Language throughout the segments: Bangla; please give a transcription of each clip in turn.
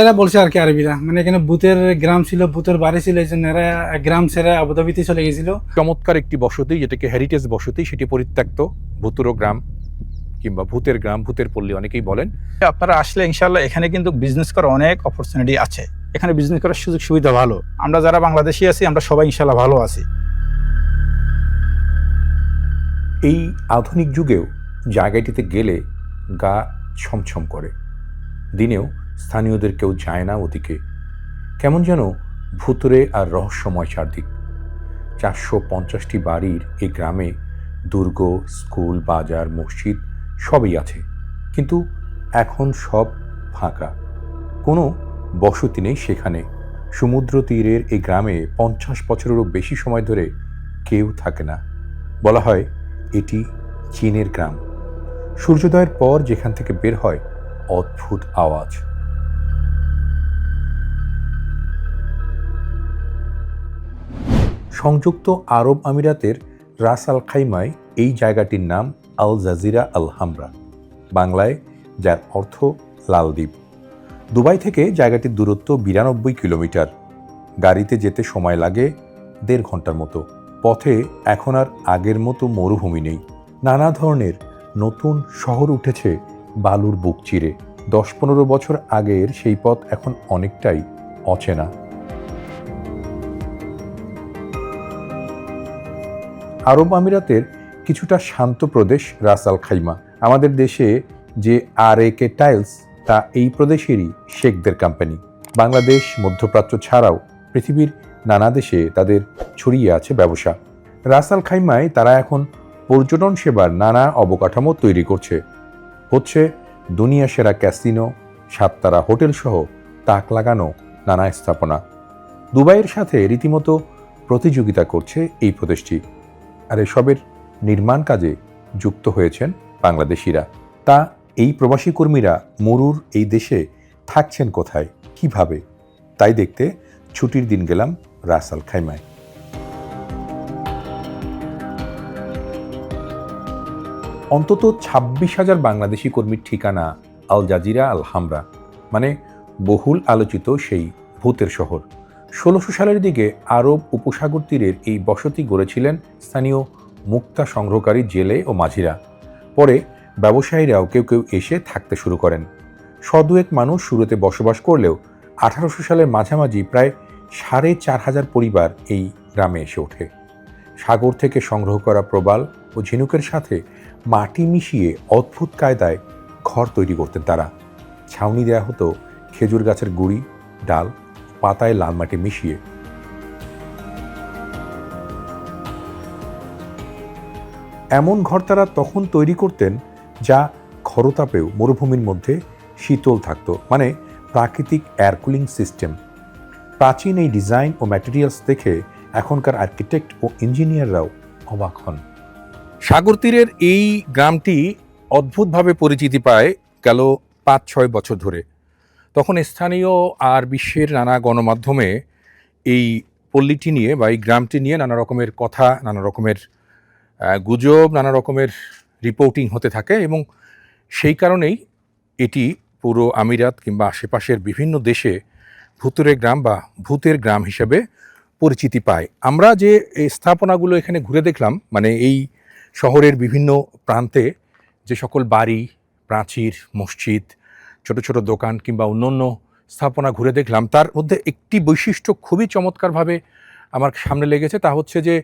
এরা বলছে আর কি আরবিরা। মানে এখানে ভূতের গ্রাম ছিল ভূতের বাড়ি ছিল এই জন্য এরা গ্রাম ছেড়ে আবুধাবিতে চলে গেছিল। চমৎকার একটি বসতি যেটাকে হেরিটেজ বসতি সেটি পরিত্যক্ত। ভুতুরো গ্রাম কিংবা ভূতের গ্রাম ভূতের পল্লী অনেকেই বলেন। আপনারা আসলে ইনশাল্লাহ এখানে কিন্তু বিজনেস করার অনেক অপরচুনিটি আছে। এখানে বিজনেস করার সুযোগ সুবিধা ভালো। আমরা যারা বাংলাদেশি আছি আমরা সবাই ইনশাল্লাহ ভালো আছি। এই আধুনিক যুগেও জায়গাটিতে গেলে গা ছমছম করে। দিনেও স্থানীয়দের কেউ যায় না ওদিকে। কেমন যেন ভুতুরে আর রহস্যময় চারদিক। চারশো পঞ্চাশটি বাড়ির এই গ্রামে দুর্গ, স্কুল, বাজার, মসজিদ সবই আছে। কিন্তু এখন সব ফাঁকা। কোনো বসতি নেই সেখানে। সমুদ্র তীরের এই গ্রামে পঞ্চাশ বছরেরও বেশি সময় ধরে কেউ থাকে না। বলা হয় এটি চীনের গ্রাম। সূর্যোদয়ের পর যেখান থেকে বের হয়, অদ্ভুত আওয়াজ। সংযুক্ত আরব আমিরাতের রাস আল খাইমায় এই জায়গাটির নাম আল জাজিরা আল হামরা, বাংলায় যার অর্থ লালদ্বীপ দুবাই থেকে জায়গাটির দূরত্ব বিরানব্বই কিলোমিটার। গাড়িতে যেতে সময় লাগে দেড় ঘণ্টার মতো। পথে এখন আর আগের মতো মরুভূমি নেই। নানা ধরনের নতুন শহর উঠেছে বালুর বুক চিরে। দশ পনেরো বছর আগের সেই পথ এখন অনেকটাই অচেনা। আরব আমিরাতের কিছুটা শান্ত প্রদেশ রাস আল খাইমা। আমাদের দেশে যে আর এ কে টাইলস, তা এই প্রদেশেরই শেখদের কোম্পানি বাংলাদেশ মধ্যপ্রাচ্য ছাড়াও পৃথিবীর নানা দেশে তাদের ছড়িয়ে আছে ব্যবসা। রাস আল খাইমায় তারা এখন পর্যটন সেবার নানা অবকাঠামো তৈরি করছে। হচ্ছে দুনিয়া সেরা ক্যাসিনো, সাততারা হোটেল সহ তাক লাগানো নানা স্থাপনা। দুবাইয়ের সাথে রীতিমতো প্রতিযোগিতা করছে এই প্রদেশটি। আর এসবের নির্মাণ কাজে যুক্ত হয়েছেন বাংলাদেশিরা। তা এই প্রবাসী কর্মীরা মরুর এই দেশে থাকছেন কোথায়, কীভাবে, তাই দেখতে ছুটির দিন গেলাম রাসাল খাইমায়। অন্তত ছাব্বিশ হাজার বাংলাদেশি কর্মীর ঠিকানা আল জাজিরা আল হামরা মানে বহুল আলোচিত সেই ভূতের শহর। ষোলোশো সালের দিকে আরব উপসাগর তীরের এই বসতি গড়েছিলেন স্থানীয় মুক্তা সংগ্রহকারী জেলে ও মাঝিরা। পরে ব্যবসায়ীরাও কেউ কেউ এসে থাকতে শুরু করেন। শদুয়েক মানুষ শুরুতে বসবাস করলেও আঠারোশো সালের মাঝামাঝি প্রায় সাড়ে চার হাজার পরিবার এই গ্রামে এসে ওঠে। সাগর থেকে সংগ্রহ করা প্রবাল ও ঝিনুকের সাথে মাটি মিশিয়ে অদ্ভুত কায়দায় ঘর তৈরি করতেন তারা। ছাউনি দেয়া হতো খেজুর গাছের গুড়ি, ডাল পাতায় লাল মাটি মিশিয়ে। এমন ঘর তারা তখন তৈরি করতেন যা খরতাপেও মরুভূমির মধ্যে শীতল থাকতো মানে প্রাকৃতিক এয়ার কুলিং সিস্টেম প্রাচীন এই ডিজাইন ও ম্যাটেরিয়ালস দেখে এখনকার আর্কিটেক্ট ও ইঞ্জিনিয়াররাও অবাক হন। সাগর তীরের এই গ্রামটি অদ্ভুতভাবে পরিচিতি পায় গেল পাঁচ ছয় বছর ধরে। তখন স্থানীয় আর বিশ্বের নানা গণমাধ্যমে এই পল্লীটি নিয়ে বা এই গ্রামটি নিয়ে নানা রকমের কথা, নানা রকমের গুজব, নানা রকমের রিপোর্টিং হতে থাকে এবং সেই কারণেই এটি পুরো আমিরাত কিংবা আশেপাশের বিভিন্ন দেশে ভূতুরে গ্রাম বা ভূতের গ্রাম হিসেবে পরিচিতি পায়। আমরা যে স্থাপনাগুলো এখানে ঘুরে দেখলাম মানে এই শহরের বিভিন্ন প্রান্তে যে সকল বাড়ি, প্রাচীর, মসজিদ ছোট ছোট দোকান কিংবা অন্য অন্য স্থাপনা ঘুরে দেখলাম, তার মধ্যে একটি বৈশিষ্ট্য খুবই চমৎকারভাবে আমার সামনে লেগেছে। তা হচ্ছে যে,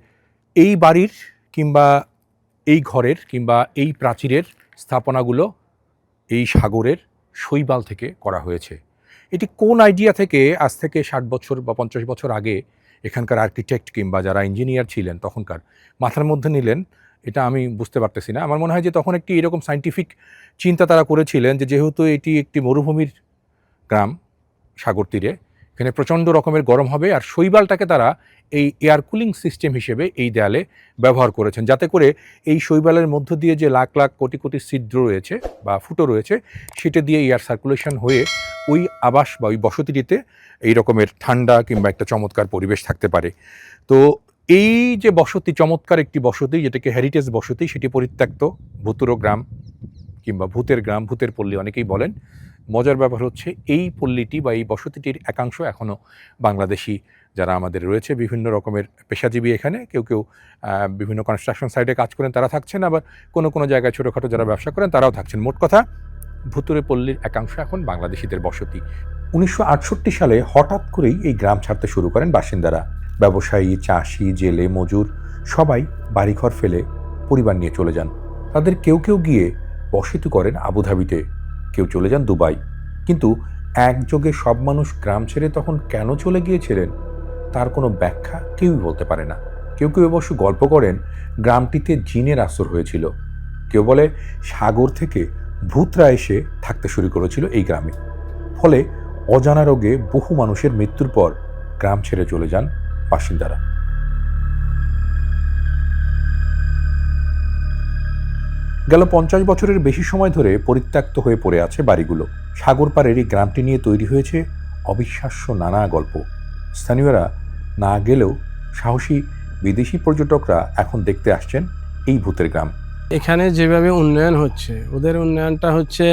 এই বাড়ির কিংবা এই ঘরের কিংবা এই প্রাচীরের স্থাপনাগুলো এই সাগরের শৈবাল থেকে করা হয়েছে। এটি কোন আইডিয়া থেকে আজ থেকে ষাট বছর বা পঞ্চাশ বছর আগে এখানকার আর্কিটেক্ট কিংবা যারা ইঞ্জিনিয়ার ছিলেন তখনকার মাথার মধ্যে নিলেন এটা আমি বুঝতে পারতেছি না। আমার মনে হয় যে তখন একটি এরকম সাইন্টিফিক চিন্তা তারা করেছিলেন যে যেহেতু এটি একটি মরুভূমির গ্রাম সাগর তীরে, এখানে প্রচণ্ড রকমের গরম হবে আর শৈবালটাকে তারা এই এয়ার কুলিং সিস্টেম হিসেবে এই দেয়ালে ব্যবহার করেছেন। যাতে করে এই শৈবালের মধ্য দিয়ে যে লাখ লাখ কোটি কোটি ছিদ্র রয়েছে বা ফুটো রয়েছে, সেটা দিয়ে এয়ার সার্কুলেশন হয়ে ওই আবাস বা ওই বসতিটিতে এই রকমের ঠান্ডা কিংবা একটা চমৎকার পরিবেশ থাকতে পারে। তো এই যে বসতি, চমৎকার একটি বসতি, যেটাকে হেরিটেজ বসতি, সেটি পরিত্যক্ত ভুতুরো গ্রাম কিংবা ভূতের গ্রাম, ভূতের পল্লী অনেকেই বলেন। মজার ব্যাপার হচ্ছে এই পল্লীটি বা এই বসতিটির একাংশ এখনও বাংলাদেশি যারা আমাদের রয়েছে, বিভিন্ন রকমের পেশাজীবী এখানে, কেউ কেউ বিভিন্ন কনস্ট্রাকশন সাইটে কাজ করেন, তারা থাকছেন। আবার কোনো কোনো জায়গায় ছোটোখাটো যারা ব্যবসা করেন, তারাও থাকছেন। মোট কথা ভুতুরে পল্লীর একাংশ এখন বাংলাদেশিদের বসতি। উনিশশো আটষট্টি সালে হঠাৎ করেই এই গ্রাম ছাড়তে শুরু করেন বাসিন্দারা। ব্যবসায়ী, চাষি, জেলে, মজুর সবাই বাড়িঘর ফেলে পরিবার নিয়ে চলে যান। তাদের কেউ কেউ গিয়ে বসতি করেন আবুধাবিতে। কেউ চলে যান দুবাই। কিন্তু একযোগে সব মানুষ গ্রাম ছেড়ে তখন কেন চলে গিয়েছিলেন? তার কোনো ব্যাখ্যা কেউই বলতে পারে না। কেউ কেউ অবশ্য গল্প করেন, গ্রামটিতে জিনের আসর হয়েছিল। কেউ বলে সাগর থেকে ভূতরা এসে থাকতে শুরু করেছিল এই গ্রামে। ফলে অজানা রোগে বহু মানুষের মৃত্যুর পর গ্রাম ছেড়ে চলে যান বাসিন্দারা। গেল পঞ্চাশ বছরের বেশি সময় ধরে পরিত্যক্ত হয়ে পড়ে আছে বাড়িগুলো। সাগর পাড়ের এই গ্রামটি নিয়ে তৈরি হয়েছে অবিশ্বাস্য নানা গল্প। স্থানীয়রা না গেলেও সাহসী বিদেশি পর্যটকরা এখন দেখতে আসছেন এই ভূতের গ্রাম। এখানে যেভাবে উন্নয়ন হচ্ছে, ওদের উন্নয়নটা হচ্ছে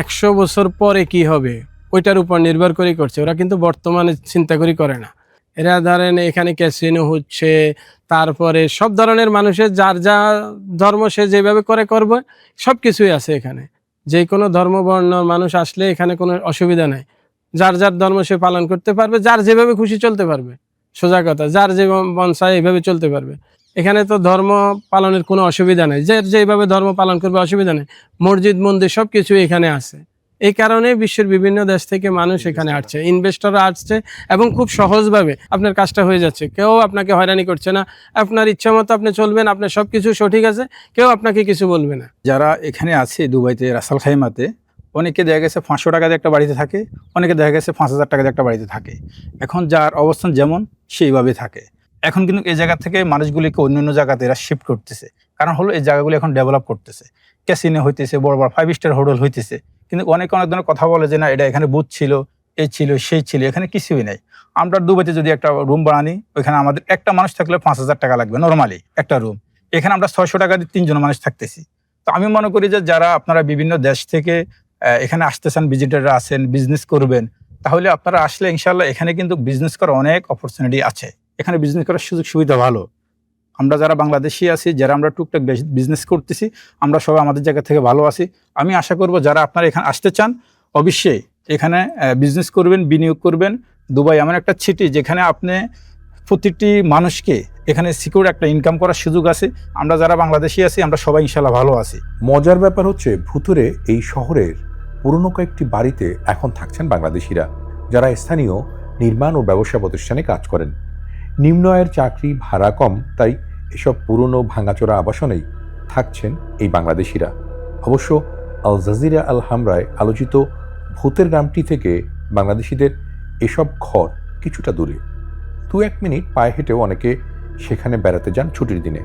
একশো বছর পরে কি হবে, ওইটার উপর নির্ভর করে করছে। ওরা কিন্তু বর্তমানে চিন্তা করি করে না। এরা ধরেন এখানে ক্যাসিনো হচ্ছে, তারপরে সব ধরনের মানুষের যার যা ধর্ম সে যেভাবে করে করবে সব কিছুই আছে এখানে। যে কোনো ধর্ম বর্ণ মানুষ আসলে এখানে কোনো অসুবিধা নাই। যার যার ধর্ম সে পালন করতে পারবে, যার যেভাবে খুশি চলতে পারবে। সোজা কথা, যার যে চায় এইভাবে চলতে পারবে। এখানে তো ধর্ম পালনের কোনো অসুবিধা নেই। যে যেভাবে ধর্ম পালন করবে, অসুবিধা নেই। মসজিদ, মন্দির সব কিছু এখানে আছে। এই কারণে বিশ্বের বিভিন্ন দেশ থেকে মানুষ এখানে আসছে ইনভেস্টররা আসছে এবং খুব সহজভাবে আপনার কাজটা হয়ে যাচ্ছে। কেউ আপনাকে হয়রানি করছে না। আপনার ইচ্ছা মতো আপনি চলবেন আপনার সব কিছু সঠিক আছে কেউ আপনাকে কিছু বলবে না। যারা এখানে আছে দুবাইতে রাসাল খাইমাতে অনেকে দেখা গেছে পাঁচশো টাকা দিয়ে একটা বাড়িতে থাকে অনেকে দেখা গেছে পাঁচ হাজার টাকা দিয়ে একটা বাড়িতে থাকে। এখন যার অবস্থান যেমন সেইভাবে থাকে। এখন কিন্তু এই জায়গা থেকে মানুষগুলিকে অন্য অন্য জায়গাতে এরা শিফট করতেছে। কারণ হলো এই জায়গাগুলো এখন ডেভেলপ করতেছে। ক্যাসিনো হইতেছে বড় বড় ফাইভ স্টার হোটেল হইতেছে। কিন্তু অনেকে অনেক ধরনের কথা বলে যে না, এটা এখানে বুথ ছিল, এ ছিল সেই ছিল, এখানে কিছুই নেই। আমরা দুবাইতে যদি একটা রুম বানানি, ওইখানে আমাদের একটা মানুষ থাকলে পাঁচ হাজার টাকা লাগবে নর্মালি একটা রুম এখানে আমরা ছয়শো টাকা দিয়ে তিনজন মানুষ থাকতেছি। তো আমি মনে করি যে যারা আপনারা বিভিন্ন দেশ থেকে এখানে আসতেছেন ভিজিটাররা আছেন বিজনেস করবেন, তাহলে আপনারা আসলে ইনশাল্লাহ এখানে কিন্তু বিজনেস করার অনেক অপরচুনিটি আছে। এখানে বিজনেস করার সুযোগ সুবিধা ভালো। আমরা যারা বাংলাদেশি আছি, যারা আমরা টুকটাক বিজনেস করতেছি, আমরা সবাই আমাদের জায়গা থেকে ভালো আছি। আমি আশা করব যারা আপনারা এখানে আসতে চান, অবশ্যই এখানে বিজনেস করবেন, বিনিয়োগ করবেন। দুবাই এমন একটা সিটি যেখানে আপনি প্রতিটি মানুষকে এখানে সিকিউর একটা ইনকাম করার সুযোগ আছে। আমরা যারা বাংলাদেশি আছি, আমরা সবাই ইনশাল্লাহ ভালো আছি। মজার ব্যাপার হচ্ছে, ভুতুরে এই শহরের পুরনো কয়েকটি বাড়িতে এখন থাকছেন বাংলাদেশিরা, যারা স্থানীয় নির্মাণ ও ব্যবসা প্রতিষ্ঠানে কাজ করেন। নিম্ন আয়ের চাকরি ভাড়া কম, তাই এসব পুরনো ভাঙাচোরা আবাসনেই থাকছেন এই বাংলাদেশিরা। অবশ্য আল জাজিরা আল হামরায় আলোচিত ভূতের গ্রামটি থেকে বাংলাদেশিদের এসব ঘর কিছুটা দূরে। দু এক মিনিট পায়ে হেঁটেও অনেকে সেখানে বেড়াতে যান ছুটির দিনে।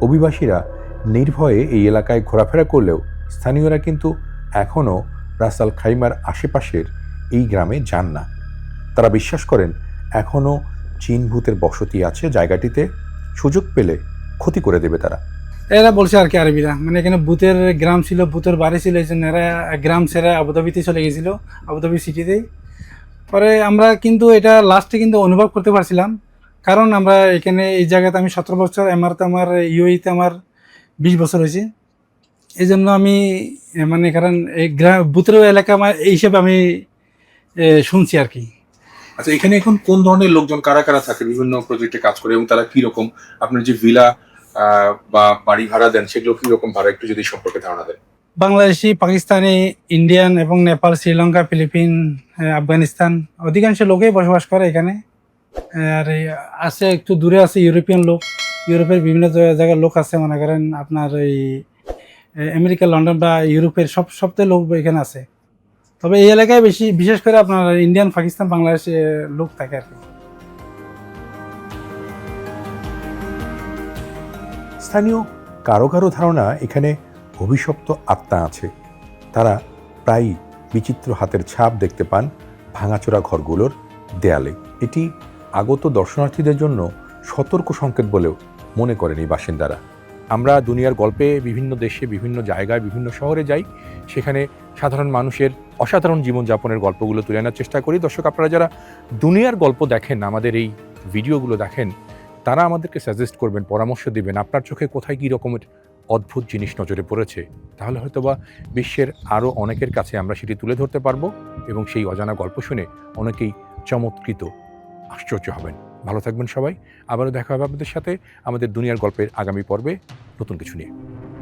অভিবাসীরা নির্ভয়ে এই এলাকায় ঘোরাফেরা করলেও স্থানীয়রা কিন্তু এখনও রাসাল খাইমার আশেপাশের এই গ্রামে যান না। তারা বিশ্বাস করেন, এখনও চীন ভূতের বসতি আছে জায়গাটিতে। সুযোগ পেলে ক্ষতি করে দেবে তারা। এরা বলছে আর কি আরবিরা। মানে এখানে বুথের গ্রাম ছিল বুথের বাড়ি ছিল, এই জন্য এরা গ্রাম ছেড়ে আবুধাবিতে চলে গেছিল, আবুধাবি সিটিতেই। পরে আমরা কিন্তু এটা লাস্টে কিন্তু অনুভব করতে পারছিলাম, কারণ আমরা এখানে এই জায়গাতে আমি সতেরো বছর এমআরতে আমার ইউইতে আমার বিশ বছর হয়েছে। এই জন্য আমি মানে কারণ এই গ্রাম বুথের এলাকা আমার এই হিসাবে আমি শুনছি আর কি। আচ্ছা এখানে এখন কোন ধরনের লোকজন, কারা কারা থাকে, বিভিন্ন প্রজেক্টে কাজ করে এবং তারা কি রকম আপনার যে ভিলা বা বাড়ি ভাড়া দেন, সেগুলো কি রকম ভাড়া? একটু যদি সম্পর্কে ধারণা দেন। বাংলাদেশি, পাকিস্তানি, ইন্ডিয়ান এবং নেপাল, শ্রীলঙ্কা, ফিলিপিন আফগানিস্তান, অধিকাংশ লোকেই বসবাস করে এখানে। আর আছে, একটু দূরে আছে, ইউরোপিয়ান লোক। ইউরোপের বিভিন্ন জায়গার লোক আছে, মনে করেন আপনার এই আমেরিকা, লন্ডন বা ইউরোপের সব সবথেকে লোক এখানে আছে। তবে এই এলাকায় বেশি, বিশেষ করে আপনার ইন্ডিয়ান পাকিস্তান বাংলাদেশে লোক থাকে আর কি। স্থানীয় কারও কারও ধারণা এখানে অভিশপ্ত আত্মা আছে। তারা প্রায়ই বিচিত্র হাতের ছাপ দেখতে পান ভাঙাচোরা ঘরগুলোর দেয়ালে। এটি আগত দর্শনার্থীদের জন্য সতর্ক সংকেত বলেও মনে করেন এই বাসিন্দারা। আমরা দুনিয়ার গল্পে বিভিন্ন দেশে, বিভিন্ন জায়গায়, বিভিন্ন শহরে যাই, সেখানে সাধারণ মানুষের অসাধারণ জীবনযাপনের গল্পগুলো তুলে আনার চেষ্টা করি। দর্শক, আপনারা যারা দুনিয়ার গল্প দেখেন, আমাদের এই ভিডিওগুলো দেখেন, তারা আমাদেরকে সাজেস্ট করবেন, পরামর্শ দিবেন, আপনার চোখে কোথায় কী রকমের অদ্ভুত জিনিস নজরে পড়েছে, তাহলে হয়তোবা বিশ্বের আরও অনেকের কাছে আমরা সেটি তুলে ধরতে পারব এবং সেই অজানা গল্প শুনে অনেকেই চমৎকৃত, আশ্চর্য হবেন। ভালো থাকবেন সবাই। আবারও দেখা হবে আপনাদের সাথে আমাদের দুনিয়ার গল্পের আগামী পর্বে। নতুন কিছু নিয়ে।